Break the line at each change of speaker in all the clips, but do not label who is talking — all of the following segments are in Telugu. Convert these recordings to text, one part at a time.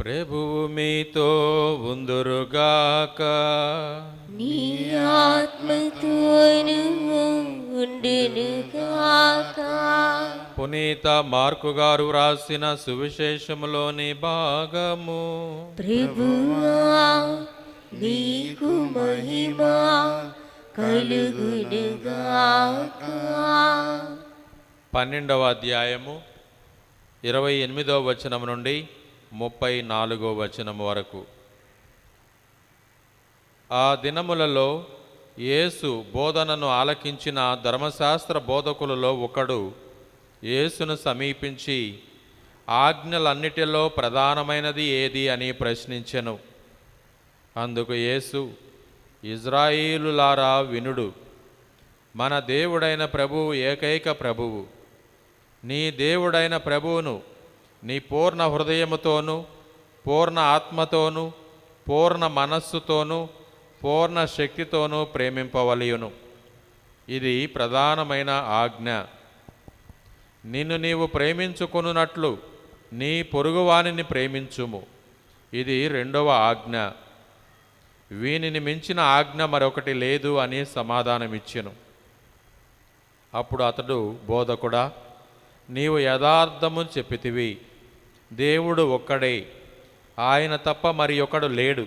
ప్రభువు మీతో ఉందురుగాక.
నీ ఆత్మతోను ఉండునుగాక.
పునీత మార్కు గారు వ్రాసిన సువిశేషములోని భాగము.
ప్రభువా నీకు మహిమా కలుగునుగాక.
పన్నెండవ అధ్యాయము ఇరవై ఎనిమిదవ వచనం నుండి ముప్పై నాలుగో వచనం వరకు. ఆ దినములలో యేసు బోధనను ఆలకించిన ధర్మశాస్త్ర బోధకులలో ఒకడు యేసును సమీపించి ఆజ్ఞలన్నిటిలో ప్రధానమైనది ఏది? అని ప్రశ్నించెను. అందుకు యేసు ఇజ్రాయిలులారా వినుడు మన దేవుడైన ప్రభువు ఏకైక ప్రభువు. నీ దేవుడైన ప్రభువును నీ పూర్ణ హృదయముతోనూ పూర్ణ ఆత్మతోనూ పూర్ణ మనస్సుతోనూ పూర్ణ శక్తితోనూ ప్రేమింపవలయును. ఇది ప్రధానమైన ఆజ్ఞ. నిన్ను నీవు ప్రేమించుకొనున్నట్లు నీ పొరుగువానిని ప్రేమించుము. ఇది రెండవ ఆజ్ఞ. వీనిని మించిన ఆజ్ఞ మరొకటి లేదు అని సమాధానమిచ్చెను. అప్పుడు అతడు బోధకుడా నీవు యథార్థము చెప్పితివి. దేవుడు ఒక్కడే. ఆయన తప్ప మరి ఒకడు లేడు.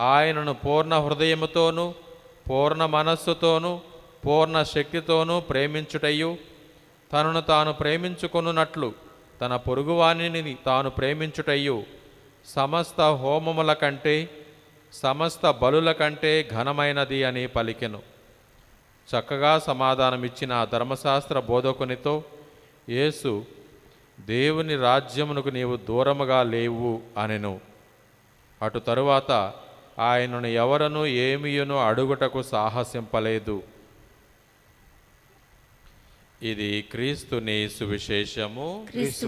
ఆయనను పూర్ణ హృదయముతోనూ పూర్ణ మనస్సుతోనూ పూర్ణ శక్తితోనూ ప్రేమించుటయు తనను తాను ప్రేమించుకొనున్నట్లు తన పొరుగువానిని తాను ప్రేమించుటయు సమస్త హోమముల కంటే సమస్త బలుల కంటే ఘనమైనది అని పలికెను. చక్కగా సమాధానమిచ్చిన ధర్మశాస్త్ర బోధకునితో యేసు దేవుని రాజ్యమునకు నీవు దూరముగా లేవు అనెను. అటు తరువాత ఆయనను ఎవరను ఏమియును అడుగుటకు సాహసింపలేదు. ఇది క్రీస్తుని సువిశేషము.
క్రీస్తు